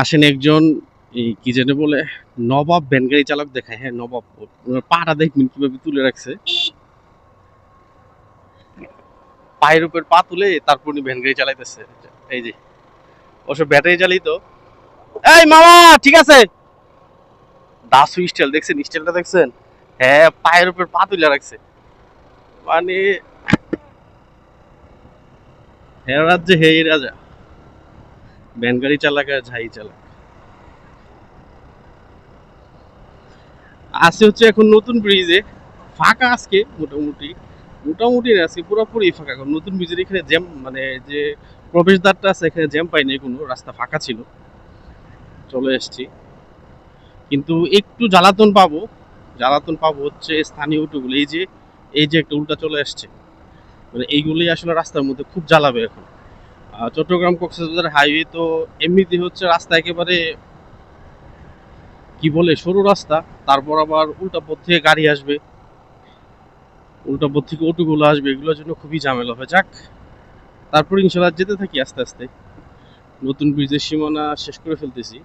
আসেন একজন, এই কি যেন বলে, নবাব ভ্যান গাড়ি চালক দেখায় হ্যাঁ নবাব। পাটা দেখবেন কীভাবে তুলে রাখছে। পায়ের উপর পা তুলে তারপর উনি ভ্যান গাড়ি চালাইতেছে। এই যে ওসব ব্যাটারি চালিত। এই মামা, ঠিক আছে? দাসু স্টাইল, দেখছেন? স্টাইলটা দেখছেন? হ্যাঁ পায়ের উপর পা তুলে রাখছে। মানে হ্যাঁ রাজ্যে, হে রাজা। ভ্যান গাড়ি চালাক আর ঝাই চালাক। আছে হচ্ছে এখন নতুন ব্রিজে ফাঁকা আজকে মোটামুটি। মোটামুটি আজকে পুরোপুরি ফাঁকা। কারণ নতুন ব্রিজের এখানে জ্যাম মানে যে প্রবেশদ্বারটা আছে, এখানে জ্যাম পাইনি কোনো, রাস্তা ফাঁকা ছিল। চলে এসছি। কিন্তু একটু জ্বালাতন পাবো। জ্বালাতন পাবো হচ্ছে স্থানীয় অটোগুলো। এই যে এই যে একটা উল্টা চলে আসছে মানে এইগুলোই আসলে রাস্তার মধ্যে খুব জ্বালাবে এখন। চট্টগ্রাম কক্সবাজার হাইওয়ে তো এমনিতে হচ্ছে রাস্তা একেবারে, কি বলে, সরু রাস্তা। তারপর আবার উল্টা পথ থেকে গাড়ি আসবে। উল্টা পথ থেকে অটোগুলো আসবে, এগুলোর জন্য খুবই ঝামেলা হয়। যাক, তারপর ইনশাল্লাহ যেতে থাকি আস্তে আস্তে। নতুন ব্রিজের সীমানা শেষ করে ফেলতেছি।